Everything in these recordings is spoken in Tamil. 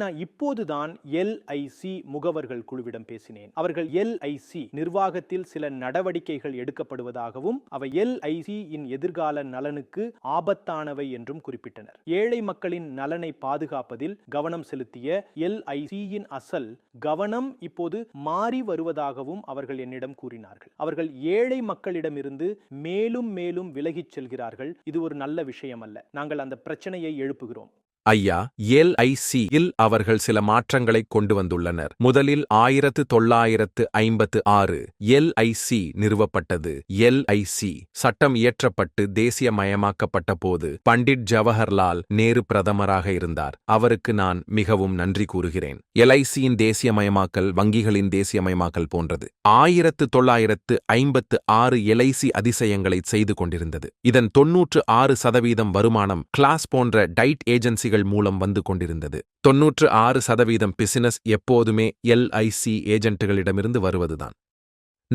நான் இப்போதுதான் எல்ஐசி முகவர்கள் குழுவிடம் பேசினேன். அவர்கள் எல்ஐசி நிர்வாகத்தில் சில நடவடிக்கைகள் எடுக்கப்படுவதாகவும் அவை எல்ஐசி இன் எதிர்கால நலனுக்கு ஆபத்தானவை என்றும் குறிப்பிட்டனர். ஏழை மக்களின் நலனை பாதுகாப்பதில் கவனம் செலுத்திய எல்ஐசியின் அசல் கவனம் இப்போது மாறி வருவதாகவும் அவர்கள் என்னிடம் கூறினார்கள். அவர்கள் ஏழை மக்களிடமிருந்து மேலும் மேலும் விலகிச் செல்கிறார்கள். இது ஒரு நல்ல விஷயம் அல்ல நாங்கள் அந்த பிரச்சனையை எழுப்புகிறோம். ஐயா எல்ஐசி இல் அவர்கள் சில மாற்றங்களை கொண்டு வந்துள்ளனர் முதலில் ஆயிரத்து தொள்ளாயிரத்து ஐம்பத்து ஆறு எல்ஐசி நிறுவப்பட்டது. எல்ஐசி சட்டம் இயற்றப்பட்டு தேசியமயமாக்கப்பட்ட போது பண்டிட் ஜவஹர்லால் நேரு பிரதமராக இருந்தார். அவருக்கு நான் மிகவும் நன்றி கூறுகிறேன். எல்ஐசியின் தேசியமயமாக்கல் வங்கிகளின் தேசியமயமாக்கல் போன்றது. ஆயிரத்து தொள்ளாயிரத்து ஐம்பத்து ஆறு எல்ஐசி அதிசயங்களை செய்து கொண்டிருந்தது. இதன் தொன்னூற்று ஆறு சதவீதம் வருமானம் கிளாஸ் போன்ற டைட் ஏஜென்சிகள் மூலம் வந்து கொண்டிருந்தது. தொன்னூற்று ஆறு சதவீதம் பிசினஸ் எப்போதுமே எல்ஐசி ஏஜென்ட்டுகளிடமிருந்து வருவதுதான்.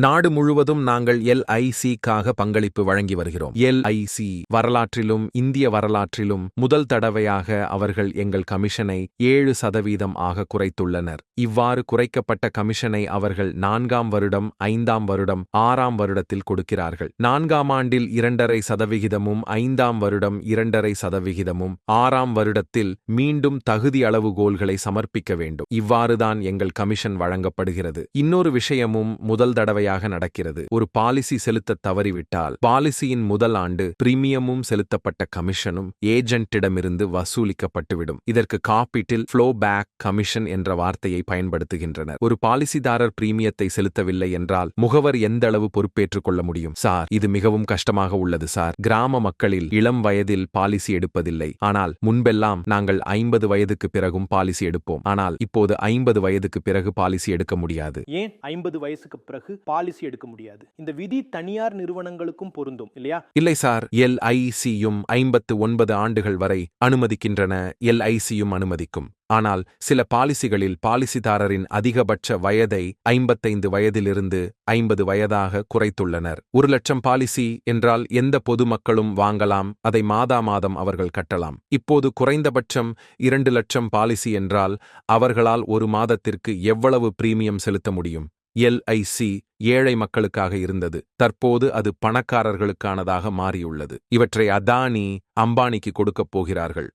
நாடு முழுவதும் நாங்கள் எல்ஐசிக்காக பங்களிப்பு வழங்கி வருகிறோம். எல்ஐசி வரலாற்றிலும் இந்திய வரலாற்றிலும் முதல் தடவையாக அவர்கள் எங்கள் கமிஷனை ஏழு சதவீதம் ஆக குறைத்துள்ளனர். இவ்வாறு குறைக்கப்பட்ட கமிஷனை அவர்கள் நான்காம் வருடம் ஐந்தாம் வருடம் ஆறாம் வருடத்தில் கொடுக்கிறார்கள். நான்காம் ஆண்டில் இரண்டரை சதவிகிதமும் ஐந்தாம் வருடம் இரண்டரை சதவிகிதமும் ஆறாம் வருடத்தில் மீண்டும் தகுதி அளவுகோல்களை சமர்ப்பிக்க வேண்டும். இவ்வாறுதான் எங்கள் கமிஷன் வழங்கப்படுகிறது. இன்னொரு விஷயமும் முதல் தடவையாக நடக்கிறது. ஒரு பாலிசி செலுத்த தவறிவிட்டால் பாலிசியின் முதல் ஆண்டு பிரீமியமும் செலுத்தப்பட்ட கமிஷனும் ஏஜென்ட்டிடமிருந்து வசூலிக்கப்பட்டுவிடும். இதற்கு காப்பீட்டில் ஃப்ளோ பேக் கமிஷன் என்ற வார்த்தையை பயன்படுத்துகின்றனர். ஒரு பாலிசிதாரர் பிரீமியத்தை செலுத்தவில்லை என்றால் முகவர் எந்த அளவு பொறுப்பேற்றுக் கொள்ள முடியும்? சார் இது மிகவும் கஷ்டமாக உள்ளது சார். கிராம மக்களில் இளம் வயதில் பாலிசி எடுப்பதில்லை. ஆனால் முன்பெல்லாம் நாங்கள் ஐம்பது வயதுக்கு பிறகும் பாலிசி எடுப்போம். ஆனால் இப்போது ஐம்பது வயதுக்கு பிறகு பாலிசி எடுக்க முடியாது. ஏன் ஐம்பது வயசுக்கு பிறகு பாலிசி எடுக்க முடியாது. இந்த விதி தனியார் நிறுவனங்களுக்கும் பொருந்தும் இல்லையா? இல்லை சார். எல்ஐசியும் ஐம்பத்து ஒன்பது ஆண்டுகள் வரை அனுமதிக்கின்றன. எல்ஐசியும் அனுமதிக்கும். ஆனால் சில பாலிசிகளில் பாலிசிதாரரின் அதிகபட்ச வயதை ஐம்பத்தைந்து வயதிலிருந்து ஐம்பது வயதாக குறைத்துள்ளனர். ஒரு லட்சம் பாலிசி என்றால் எந்த பொதுமக்களும் வாங்கலாம். அதை மாதா மாதம் அவர்கள் கட்டலாம். இப்போது குறைந்தபட்சம் இரண்டு லட்சம் பாலிசி என்றால் அவர்களால் ஒரு மாதத்திற்கு எவ்வளவு பிரீமியம் செலுத்த முடியும்? எல்ஐசி ஏழை மக்களுக்காக இருந்தது. தற்போது அது பணக்காரர்களுக்கானதாக மாறியுள்ளது. இவற்றை அதானி அம்பானிக்கு கொடுக்கப் போகிறார்கள்.